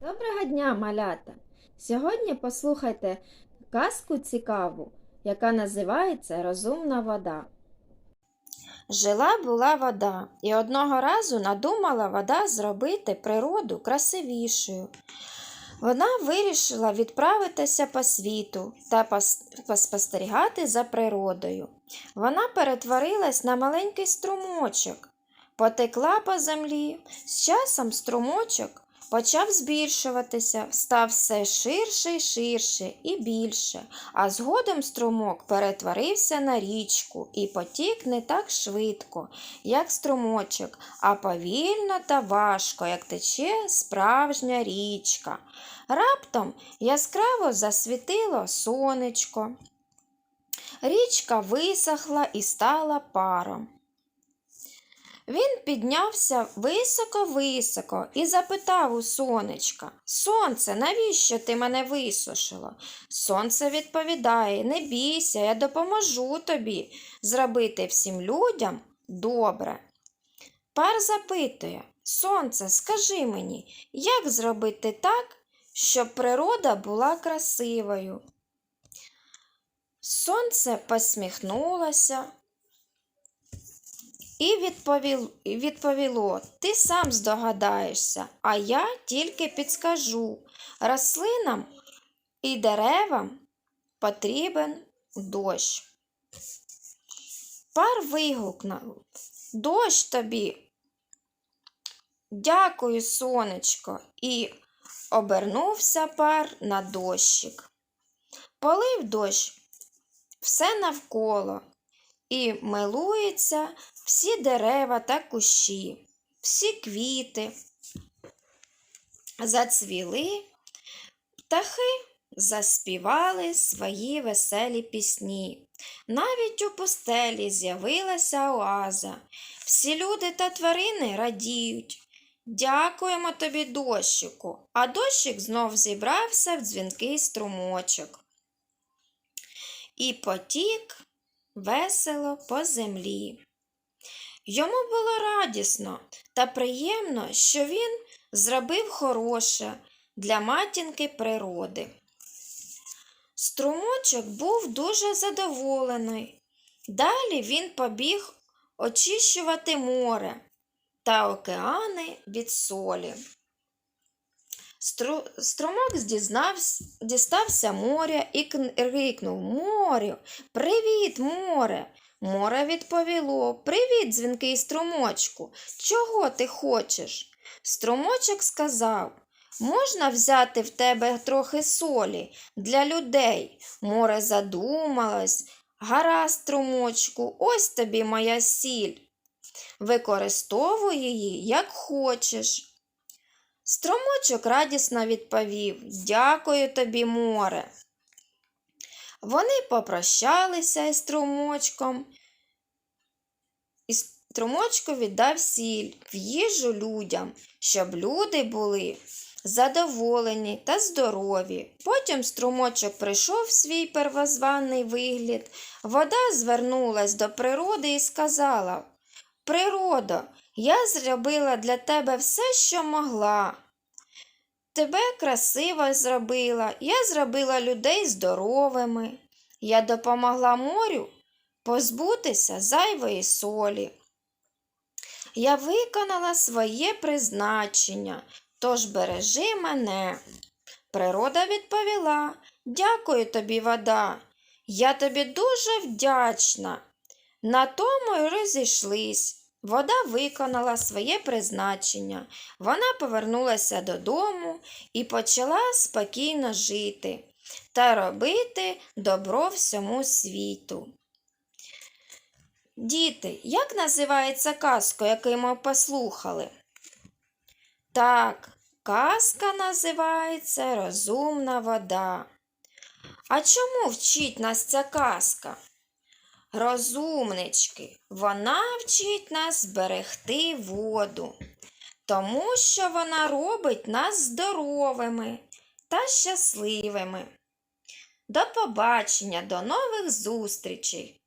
Доброго дня, малята! Сьогодні послухайте казку цікаву, яка називається Розумна вода. Жила була вода, і одного разу надумала вода зробити природу красивішою. Вона вирішила відправитися по світу та поспостерігати за природою. Вона перетворилась на маленький струмочок, потекла по землі. З часом струмочок почав збільшуватися, став все ширше й ширше і більше, а згодом струмок перетворився на річку і потік не так швидко, як струмочок, а повільно та важко, як тече справжня річка. Раптом яскраво засвітило сонечко. Річка висохла і стала паром. Він піднявся високо-високо і запитав у сонечка Сонце, навіщо ти мене висушило? Сонце відповідає Не бійся, я допоможу тобі зробити всім людям добре. Пар запитує Сонце, скажи мені, як зробити так, щоб природа була красивою? Сонце посміхнулося, і відповіл, і відповіло, ти сам здогадаєшся, а я тільки підскажу. Рослинам і деревам потрібен дощ. Пар вигукнув Дощ тобі. Дякую, сонечко, і обернувся пар на дощик. Полив дощ все навколо і милується всі дерева та кущі, всі квіти зацвіли, птахи заспівали свої веселі пісні. Навіть у пустелі з'явилася оаза. Всі люди та тварини радіють. Дякуємо тобі, дощику, а дощик знов зібрався в дзвінкий струмочок. І потік весело по землі. Йому було радісно та приємно, що він зробив хороше для матінки природи. Струмочок був дуже задоволений. Далі він побіг очищувати море та океани від солі. Стру... Струмок здізнавсь... дістався моря і кн- крикнув Морю, привіт, море. Море відповіло Привіт, дзвінкий струмочку. Чого ти хочеш? Струмочок сказав Можна взяти в тебе трохи солі для людей. Море задумалось. Гаразд, струмочку, ось тобі моя сіль. Використовуй її, як хочеш. Струмочок радісно відповів Дякую тобі, море. Вони попрощалися із струмочком, і струмочку віддав сіль в їжу людям, щоб люди були задоволені та здорові. Потім струмочок прийшов в свій первозваний вигляд. Вода звернулась до природи і сказала Природо, я зробила для тебе все, що могла. Тебе красиво зробила, я зробила людей здоровими. Я допомогла морю позбутися зайвої солі. Я виконала своє призначення, тож бережи мене. Природа відповіла Дякую тобі, вода. Я тобі дуже вдячна. На тому й розійшлись. Вода виконала своє призначення. Вона повернулася додому і почала спокійно жити та робити добро всьому світу. Діти, як називається казка, яку ми послухали? Так, казка називається Розумна вода. А чому вчить нас ця казка? Розумнички, вона вчить нас берегти воду, тому що вона робить нас здоровими та щасливими. До побачення, до нових зустрічей!